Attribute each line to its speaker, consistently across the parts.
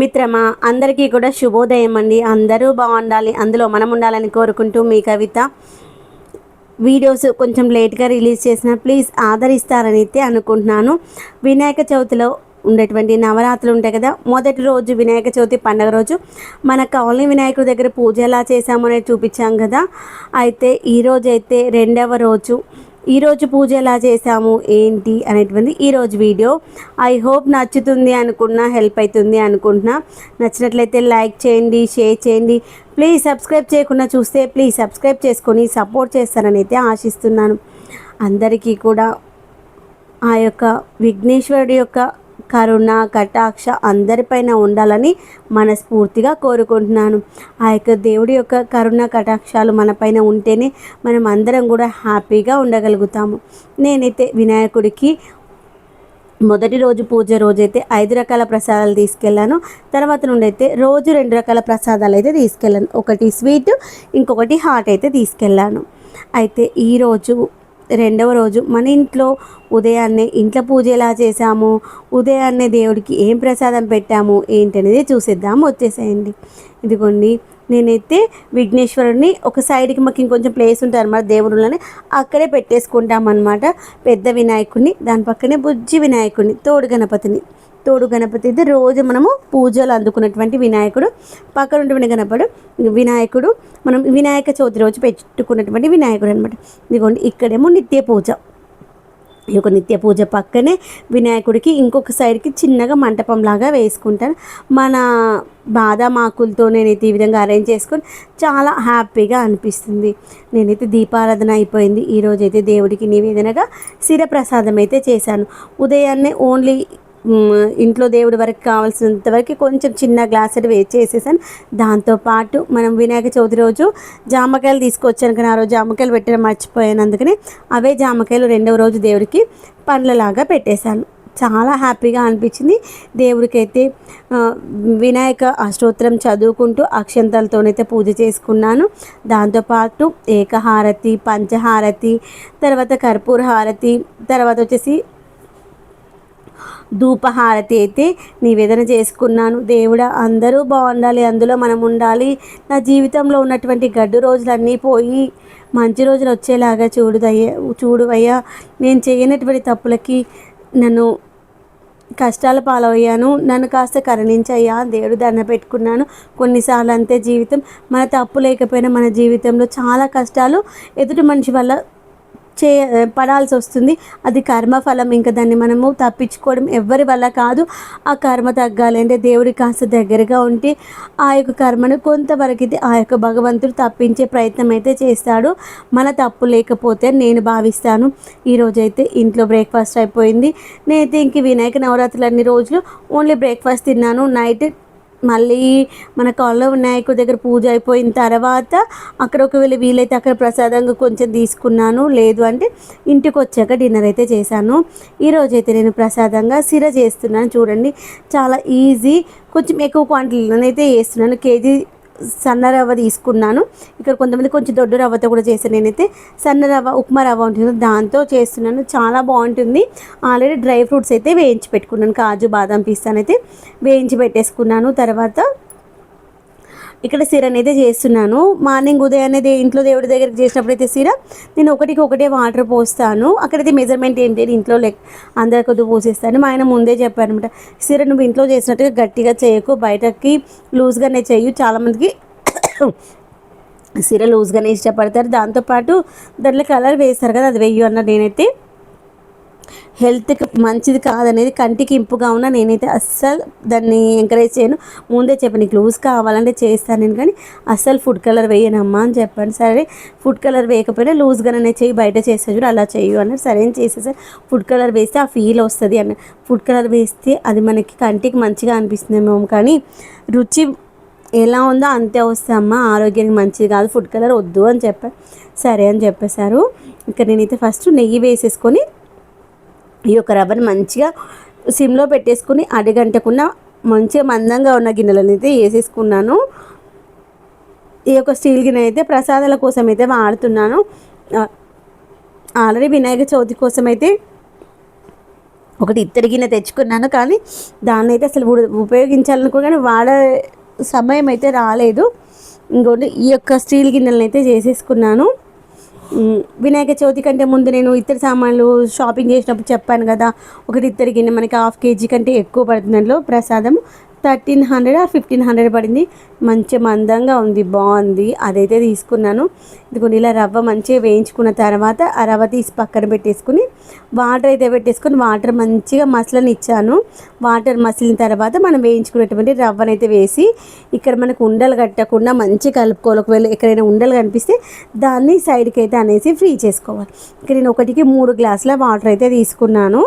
Speaker 1: మిత్రమా అందరికీ కూడా శుభోదయం అండి. అందరూ బాగుండాలి. అందులో మనం ఉండాలని కోరుకుంటూ మీ కవిత వీడియోస్ కొంచెం లేట్గా రిలీజ్ చేసిన ప్లీజ్ ఆదరిస్తారని అయితే అనుకుంటున్నాను. వినాయక చవితిలో ఉండేటువంటి నవరాత్రులు ఉంటాయి కదా మొదటి రోజు వినాయక చవితి పండగ రోజు మన కాలనీ వినాయకుడి దగ్గర పూజ ఎలా చేశామో అనేది చూపించాం కదా. అయితే ఈరోజు అయితే రెండవ రోజు ఈరోజు పూజ ఎలా చేసాము ఏంటి అనేటువంటి ఈరోజు వీడియో. ఐ హోప్ నచ్చుతుంది అనుకున్నా హెల్ప్ అవుతుంది అనుకుంటున్నా. నచ్చినట్లయితే లైక్ చేయండి షేర్ చేయండి. ప్లీజ్ సబ్స్క్రైబ్ చేయకుండా చూస్తే ప్లీజ్ సబ్స్క్రైబ్ చేసుకొని సపోర్ట్ చేస్తారని అయితే ఆశిస్తున్నాను. అందరికీ కూడా ఆ యొక్క విఘ్నేశ్వరుడి యొక్క కరుణ కటాక్ష అందరిపైన ఉండాలని మనస్ఫూర్తిగా కోరుకుంటున్నాను. ఆ యొక్క దేవుడి యొక్క కరుణ కటాక్షాలు మనపైన ఉంటేనే మనం అందరం కూడా హ్యాపీగా ఉండగలుగుతాము. నేనైతే వినాయకుడికి మొదటి రోజు పూజ రోజైతే ఐదు రకాల ప్రసాదాలు తీసుకెళ్ళాను. తర్వాత నుండి అయితే రోజు రెండు రకాల ప్రసాదాలు అయితే తీసుకెళ్ళాను. ఒకటి స్వీట్ ఇంకొకటి హాట్ అయితే తీసుకెళ్ళాను. అయితే ఈరోజు రెండవ రోజు మన ఇంట్లో ఉదయాన్నే ఇంట్లో పూజ ఎలా చేసాము ఉదయాన్నే దేవుడికి ఏం ప్రసాదం పెట్టాము? ఏంటనేది చూసేద్దాం. వచ్చేసేయండి. ఇదిగోండి. నేనైతే విఘ్నేశ్వరుడిని ఒక సైడ్కి మాకు ఇంకొంచెం ప్లేస్ ఉంటుంది అనమాట దేవుళ్ళని అక్కడే పెట్టేసుకుంటాం అనమాట పెద్ద వినాయకుడిని దాని పక్కనే బుజ్జి వినాయకుడిని తోడు గణపతిని. తోడు గణపతి అయితే రోజు మనము పూజలు అందుకున్నటువంటి వినాయకుడు పక్కన ఉండే గణపడు వినాయకుడు మనం వినాయక చవితి రోజు పెట్టుకున్నటువంటి వినాయకుడు అనమాట ఇదిగోండి ఇక్కడేమో నిత్య పూజ. ఈ యొక్క నిత్య పూజ పక్కనే వినాయకుడికి ఇంకొక సైడ్కి చిన్నగా మంటపంలాగా వేసుకుంటాను మన బాదం ఆకులతో నేనైతే ఈ విధంగా అరేంజ్ చేసుకొని చాలా హ్యాపీగా అనిపిస్తుంది. నేనైతే దీపారాధన అయిపోయింది. ఈరోజైతే దేవుడికి నివేదనగా శిర ప్రసాదం అయితే చేశాను. ఉదయాన్నే ఓన్లీ ఇంట్లో దేవుడి వరకు కావాల్సినంత వరకు కొంచెం చిన్న గ్లాస్ అది వేసి చేసేసాను. దాంతోపాటు మనం వినాయక చవితి రోజు జామకాయలు తీసుకొచ్చాను కానీ ఆ రోజు జామకాయలు పెట్టడం మర్చిపోయాను అందుకని అవే జామకాయలు రెండవ రోజు దేవుడికి పండ్లలాగా పెట్టేశాను. చాలా హ్యాపీగా అనిపించింది. దేవుడికైతే వినాయక అష్టోత్తరం చదువుకుంటూ అక్షంతలతోనైతే పూజ చేసుకున్నాను. దాంతోపాటు ఏకహారతి పంచహారతి తర్వాత కర్పూర హారతి తర్వాత వచ్చేసి ధూపహారతి అయితే నివేదన చేసుకున్నాను. దేవుడా అందరూ బాగుండాలి. అందులో మనం ఉండాలి. నా జీవితంలో ఉన్నటువంటి గడ్డు రోజులన్నీ పోయి మంచి రోజులు వచ్చేలాగా చూడుదయ్యా చూడు అయ్యా. నేను చేయనటువంటి తప్పులకి నన్ను కష్టాల పాలయ్యాను. నన్ను కాస్త కరుణించయ్యా. దేవుడు దండ పెట్టుకున్నాను. కొన్నిసార్లు అంతే జీవితం. మన తప్పు లేకపోయినా మన జీవితంలో చాలా కష్టాలు. ఎదుటి మనిషి వల్ల చే పడాల్సి వస్తుంది. అది కర్మఫలం. ఇంకా దాన్ని మనము తప్పించుకోవడం ఎవరి వల్ల కాదు. ఆ కర్మ తగ్గాలి అంటే దేవుడి కాస్త దగ్గరగా ఉంటే ఆ యొక్క కర్మను కొంతవరకు అయితే ఆ యొక్క భగవంతుడు తప్పించే ప్రయత్నం అయితే చేస్తాడు. మన తప్పు లేకపోతే నేను భావిస్తాను. ఈరోజైతే ఇంట్లో బ్రేక్ఫాస్ట్ అయిపోయింది. నేనైతే ఇంక వినాయక నవరాత్రులు అన్ని రోజులు ఓన్లీ బ్రేక్ఫాస్ట్ తిన్నాను. నైట్ మళ్ళీ మన కాలంలో వినాయకుడి దగ్గర పూజ అయిపోయిన తర్వాత అక్కడ ఒకవేళ వీలైతే అక్కడ ప్రసాదంగా కొంచెం తీసుకున్నాను. లేదు అంటే ఇంటికి వచ్చాక డిన్నర్ అయితే చేశాను. ఈరోజు అయితే నేను ప్రసాదంగా సిర చేస్తున్నాను. చూడండి చాలా ఈజీ కొంచెం ఎక్కువ క్వాంటిటీలోనైతే చేస్తున్నాను. కేజీ సన్న రవ్వ తీసుకున్నాను. ఇక్కడ కొంతమంది కొంచెం దొడ్డు రవ్వతో కూడా చేశాను నేనైతే. సన్న రవ్వ ఉప్మా రవ్వ ఉంటుంది దాంతో చేస్తున్నాను. చాలా బాగుంటుంది. ఆల్రెడీ డ్రై ఫ్రూట్స్ అయితే వేయించి పెట్టుకున్నాను. కాజు బాదం పిస్తానైతే వేయించి పెట్టేసుకున్నాను. తర్వాత ఇక్కడ సిర అనేది చేస్తున్నాను. మార్నింగ్ ఉదయాన్నే ఇంట్లో దేవుడి దగ్గరికి చేసినప్పుడు అయితే సిర నేను ఒకటికి ఒకటే వాటర్ పోస్తాను. అక్కడైతే మెజర్మెంట్ ఏంటి ఇంట్లో లెక్ అందరి కొద్ది పోసేస్తాను. మా ఆయన ముందే చెప్పారనమాట సిర నువ్వు ఇంట్లో చేసినట్టుగా గట్టిగా చేయకు బయటకి లూజ్గానే చేయు చాలామందికి సిర లూజ్గానే ఇష్టపడతారు. దాంతోపాటు దాంట్లో కలర్ వేస్తారు కదా అది వెయ్యి అన్న నేనైతే హెల్త్కి మంచిది కాదనేది కంటికి ఇంపుగా ఉన్న నేనైతే అస్సలు దాన్ని ఎంకరేజ్ చేయను. ముందే చెప్పాను నీకు లూజ్ కావాలంటే చేస్తాను నేను కానీ అస్సలు ఫుడ్ కలర్ వేయనమ్మా అని చెప్పాను సరే ఫుడ్ కలర్ వేయకపోయినా లూజ్గానే చేయి బయట చేస్తే చూడు అలా చేయు అన్నారు. సరే అని చేసేసారు ఫుడ్ కలర్ వేస్తే ఆ ఫీల్ వస్తుంది అన్న. ఫుడ్ కలర్ వేస్తే అది మనకి కంటికి మంచిగా అనిపిస్తుందేమో కానీ రుచి ఎలా ఉందో అంతే వస్తామ్మా ఆరోగ్యానికి మంచిది కాదు ఫుడ్ కలర్ వద్దు అని చెప్పారు సరే అని చెప్పేశారు. ఇక నేనైతే ఫస్ట్ నెయ్యి వేసేసుకొని ఈ యొక్క రవ్వని మంచిగా సిమ్లో పెట్టేసుకుని అడిగంటకుండా మంచిగా మందంగా ఉన్న గిన్నెలను అయితే వేసేసుకున్నాను. ఈ యొక్క స్టీల్ గిన్నె అయితే ప్రసాదాల కోసం అయితే వాడుతున్నాను ఆల్రెడీ వినాయక చవితి కోసం అయితే ఒకటి ఇత్తడి గిన్నె తెచ్చుకున్నాను కానీ దాన్ని అయితే అసలు ఉపయోగించాలనుకో కానీ వాడే సమయం అయితే రాలేదు. ఇంకోటి ఈ యొక్క స్టీల్ గిన్నెలను అయితే చేసేసుకున్నాను. వినాయక చవితి కంటే ముందు నేను ఇతర సామాన్లు షాపింగ్ చేసినప్పుడు చెప్పాను కదా ఒకటి ఇత్తడి గిన్నె మనకి హాఫ్ కేజీ కంటే ఎక్కువ పడుతుంది దాంట్లో ప్రసాదం thirteen hundred or fifteen hundred పడింది. మంచి మందంగా ఉంది బాగుంది. అదైతే తీసుకున్నాను. ఇదిగోండి ఇలా రవ్వ మంచిగా వేయించుకున్న తర్వాత ఆ రవ్వ తీసి పక్కన పెట్టేసుకుని వాటర్ అయితే పెట్టేసుకొని వాటర్ మంచిగా మసలని ఇచ్చాను. వాటర్ మసిలిన తర్వాత మనం వేయించుకున్నటువంటి రవ్వనైతే వేసి ఇక్కడ మనకు ఉండలు కట్టకుండా మంచి కలుపుకోవాలి. ఒకవేళ ఎక్కడైనా ఉండలు కనిపిస్తే దాన్ని సైడ్కి అయితే అనేసి ఫ్రీ చేసుకోవాలి. ఇక్కడ నేను ఒకటికి మూడు గ్లాసుల వాటర్ అయితే తీసుకున్నాను.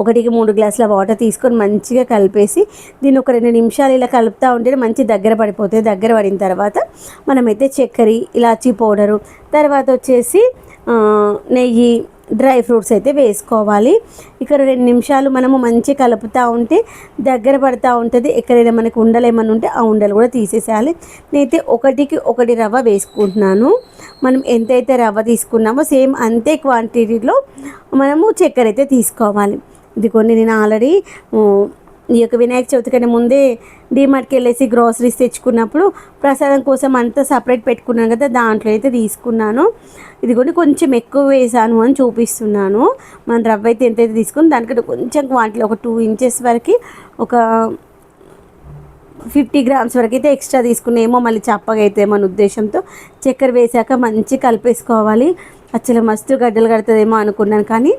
Speaker 1: ఒకటికి మూడు గ్లాసుల వాటర్ తీసుకొని మంచిగా కలిపేసి దీన్ని ఒక రెండు నిమిషాలు ఇలా కలుపుతూ ఉంటే మంచి దగ్గర పడిపోతుంది. దగ్గర పడిన తర్వాత మనమైతే చక్కెర ఇలాచీ పౌడరు తర్వాత వచ్చేసి నెయ్యి డ్రై ఫ్రూట్స్ అయితే వేసుకోవాలి. ఇక్కడ రెండు నిమిషాలు మనము మంచి కలుపుతూ ఉంటే దగ్గర పడుతూ ఉంటుంది. ఎక్కడైనా మనకు ఉండలు ఏమైనా ఉంటే ఆ ఉండలు కూడా తీసేసేయాలి. నేనైతే ఒకటికి ఒకటి రవ్వ వేసుకుంటున్నాను. మనం ఎంతైతే రవ్వ తీసుకున్నామో సేమ్ అంతే క్వాంటిటీలో మనము చక్కెర అయితే తీసుకోవాలి. ఇది కొన్ని నేను ఆల్రెడీ ఈ యొక్క వినాయక చవితి కన్నా ముందే డిమార్ట్కి వెళ్ళేసి గ్రాసరీస్ తెచ్చుకున్నప్పుడు ప్రసాదం కోసం అంతా సపరేట్ పెట్టుకున్నాను కదా దాంట్లో అయితే తీసుకున్నాను. ఇది కూడా కొంచెం ఎక్కువ వేసాను అని చూపిస్తున్నాను. మన రవ్వ అయితే ఎంతైతే తీసుకుని దానికంటే కొంచెం క్వాంటిటీ ఒక టూ ఇంచెస్ వరకు ఒక ఫిఫ్టీ గ్రామ్స్ వరకు అయితే ఎక్స్ట్రా తీసుకునేమో మళ్ళీ చప్పగా అయితే మన ఉద్దేశంతో చక్కెర వేసాక మంచి కలిపేసుకోవాలి. అచ్చలు మస్తు గడ్డలు కడుతుందేమో అనుకున్నాను. కానీ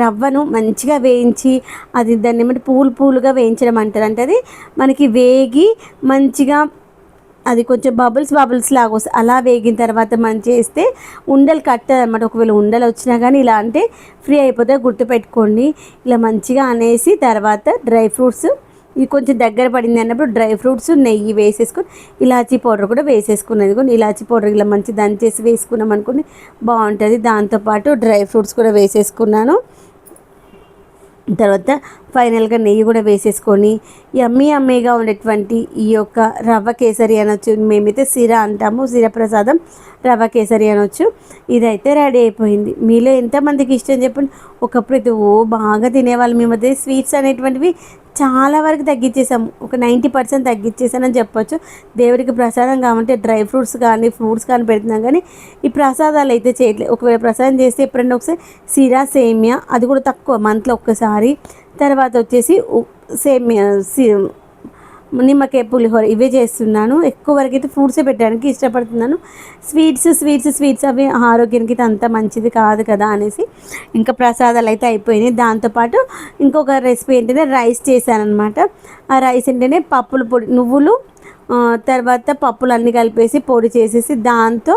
Speaker 1: రవ్వను మంచిగా వేయించి అది దాన్ని ఏమంటే పూలు పూలుగా వేయించడం అంటారు. అంటే అది మనకి వేగి మంచిగా అది కొంచెం బబుల్స్ బబుల్స్ లాగా వస్తాయి అలా వేగిన తర్వాత మనం చేస్తే ఉండలు కట్టదు అనమాట ఒకవేళ ఉండలు వచ్చినా కానీ ఇలా అంటే ఫ్రీ అయిపోతే గుర్తుపెట్టుకోండి. ఇలా మంచిగా అనేసి తర్వాత డ్రై ఫ్రూట్స్ ఇది కొంచెం దగ్గర పడింది అన్నప్పుడు డ్రై ఫ్రూట్స్ నెయ్యి వేసేసుకొని ఇలాచీ పౌడర్ కూడా వేసేసుకున్నది కొన్ని ఇలాచీ పౌడర్ ఇలా మంచి దంచేసి వేసుకున్నాం అనుకుని బాగుంటుంది. దాంతోపాటు డ్రై ఫ్రూట్స్ కూడా వేసేసుకున్నాను. తర్వాత ఫైనల్గా నెయ్యి కూడా వేసేసుకొని యమ్మీ అమ్మీగా ఉండేటువంటి ఈ యొక్క రవ్వ కేసరి అనొచ్చు మేమైతే సిర అంటాము సిర ప్రసాదం రవ్వ కేసరి అనొచ్చు. ఇదైతే రెడీ అయిపోయింది. మీలో ఎంతమందికి ఇష్టం చెప్పండి. ఒకప్పుడు అయితే ఓ బాగా తినేవాళ్ళు. మేము అయితే స్వీట్స్ అనేటువంటివి చాలా వరకు తగ్గించేసాము. ఒక నైంటీ పర్సెంట్ తగ్గించేసానని చెప్పొచ్చు. దేవుడికి ప్రసాదం కావాలంటే డ్రై ఫ్రూట్స్ కానీ ఫ్రూట్స్ కానీ పెడుతున్నాం కానీ ఈ ప్రసాదాలు అయితే చేయట్లేదు ఒకవేళ ప్రసాదం చేస్తే ఎప్పుడన్నా ఒకసారి సిరా సేమియా అది కూడా తక్కువ మంత్లో ఒక్కసారి. తర్వాత వచ్చేసి సేమియా సి నిమ్మకాయ పులిహోర ఇవే చేస్తున్నాను. ఎక్కువ వరకు అయితే ఫ్రూట్సే పెట్టడానికి ఇష్టపడుతున్నాను. స్వీట్స్ స్వీట్స్ స్వీట్స్ అవి ఆరోగ్యానికి అయితే అంత మంచిది కాదు కదా అనేసి ఇంకా ప్రసాదాలు అయితే అయిపోయినాయి. దాంతోపాటు ఇంకొక రెసిపీ ఏంటంటే రైస్ చేశాను అనమాట ఆ రైస్ ఏంటంటే పప్పుల పొడి నువ్వులు తర్వాత పప్పులు అన్నీ కలిపేసి పొడి చేసేసి దాంతో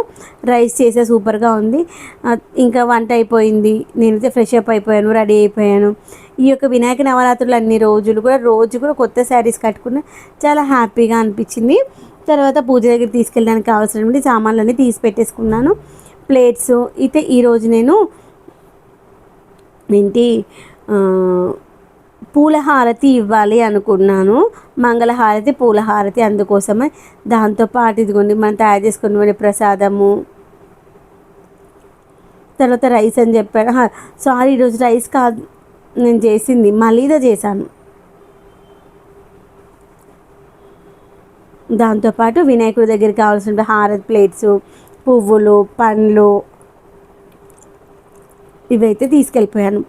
Speaker 1: రైస్ చేసే సూపర్గా ఉంది. ఇంకా వంట అయిపోయింది. నేనైతే ఫ్రెష్ అప్ అయిపోయాను రెడీ అయిపోయాను. ఈ యొక్క వినాయక నవరాత్రులు అన్ని రోజులు కూడా రోజు కూడా కొత్త శారీస్ కట్టుకున్న చాలా హ్యాపీగా అనిపించింది. తర్వాత పూజ దగ్గర తీసుకెళ్ళడానికి కావాల్సినటువంటి సామాన్లన్నీ తీసి పెట్టేసుకున్నాను. ప్లేట్స్ అయితే ఈరోజు నేను ఏంటి పూలహారతి పూల హారతి ఇవ్వాలి అనుకున్నాను. మంగళహారతి పూల హారతి అందుకోసమే దాంతోపాటు ఇదిగోండి మనం తయారు చేసుకున్న ప్రసాదము. తర్వాత రైస్ అని చెప్పాను సారీ ఈరోజు రైస్ కాదు నేను చేసింది మలీదా చేశాను. దాంతోపాటు వినాయకుడి దగ్గరికి కావాల్సిన హారతి ప్లేట్స్ పువ్వులు పండ్లు ఇవైతే తీసుకెళ్ళిపోయాను.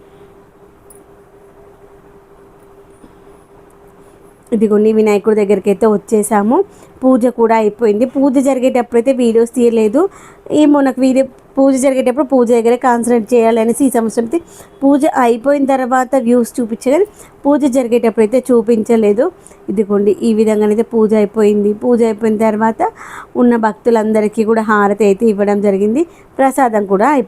Speaker 1: ఇదిగోండి వినాయకుడి దగ్గరికి అయితే వచ్చేసాము. పూజ కూడా అయిపోయింది. పూజ జరిగేటప్పుడు అయితే వీడియోస్ తీయలేదు. ఏమో నాకు వీడియో పూజ జరిగేటప్పుడు పూజ దగ్గరే కాన్సన్ట్రేట్ చేయాలనేసి ఈ సంవత్సరం అయితే పూజ అయిపోయిన తర్వాత వ్యూస్ చూపించలేదు. పూజ జరిగేటప్పుడు అయితే చూపించలేదు. ఇదిగోండి ఈ విధంగానైతే పూజ అయిపోయింది. పూజ అయిపోయిన తర్వాత ఉన్న భక్తులందరికీ కూడా హారతి అయితే ఇవ్వడం జరిగింది. ప్రసాదం కూడా అయిపోయింది